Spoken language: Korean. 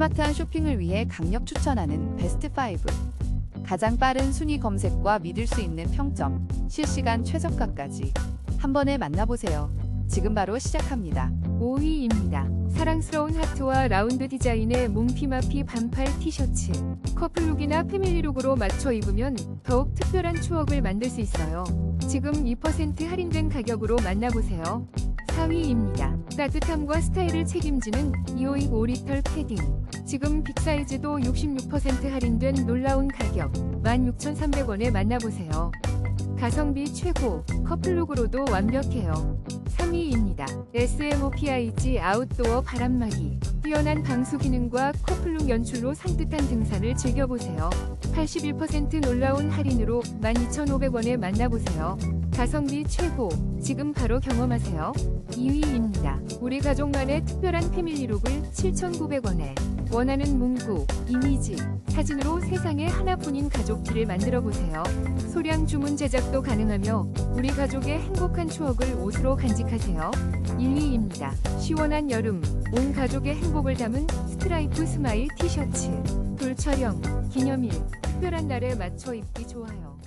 스마트한 쇼핑을 위해 강력 추천하는 베스트 5. 가장 빠른 순위 검색과 믿을 수 있는 평점, 실시간 최저가까지 한 번에 만나보세요. 지금 바로 시작합니다. 5위입니다. 사랑스러운 하트와 라운드 디자인의 몽피마피 반팔 티셔츠. 커플룩이나 패밀리룩으로 맞춰 입으면 더욱 특별한 추억을 만들 수 있어요. 지금 2% 할인된 가격으로 만나보세요. 4위입니다. 따뜻함과 스타일을 책임지는 이오익 오리털 패딩. 지금 빅사이즈도 66% 할인된 놀라운 가격 16,300원에 만나보세요. 가성비 최고, 커플룩으로도 완벽해요. 3위입니다. SMOPIG 아웃도어 바람막이. 뛰어난 방수 기능과 커플룩 연출로 산뜻한 등산을 즐겨보세요. 81% 놀라운 할인으로 12,500원에 만나보세요. 가성비 최고, 지금 바로 경험하세요. 2위입니다. 우리 가족만의 특별한 패밀리룩을 7,900원에 원하는 문구, 이미지, 사진으로 세상에 하나뿐인 가족티를 만들어 보세요. 소량 주문 제작도 가능하며 우리 가족의 행복한 추억을 옷으로 간직하세요. 1위입니다. 시원한 여름, 온 가족의 행복을 담은 스트라이프 스마일 티셔츠. 돌 촬영, 기념일, 특별한 날에 맞춰 입기 좋아요.